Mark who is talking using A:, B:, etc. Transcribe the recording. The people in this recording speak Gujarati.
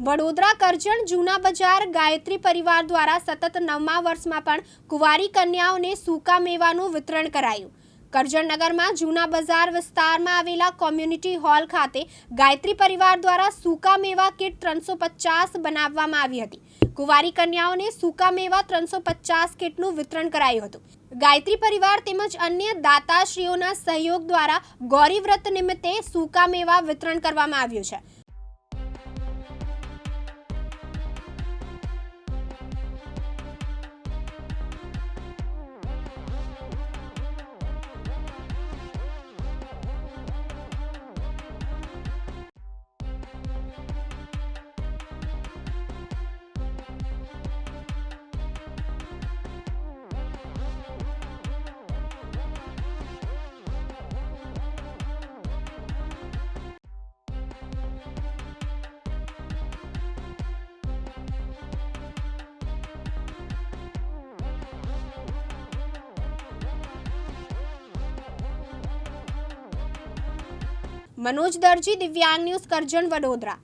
A: વડોદરા કરજણ જૂના બજાર ગાયત્રી પરિવાર દ્વારા સતત નવમા વર્ષમાં પણ કુંવારી કન્યાઓને સૂકા મેવાનું વિતરણ કરાયું. કરજણ નગરમાં જૂના બજાર વિસ્તારમાં આવેલા કોમ્યુનિટી હોલ ખાતે ગાયત્રી પરિવાર દ્વારા સૂકા મેવા કીટ ત્રણસો પચાસ બનાવવામાં આવી હતી. કુંવારી કન્યાઓને સૂકા મેવા ત્રણસો પચાસ કીટનું વિતરણ કરાયું હતું. ગાયત્રી પરિવાર તેમજ અન્ય દાતાશ્રીઓના સહયોગ દ્વારા ગૌરી વ્રત નિમિત્તે સૂકા મેવા વિતરણ કરવામાં આવ્યું છે. મનોજ દરજી દિવ્યાંગ ન્યૂઝ કરજણ વડોદરા.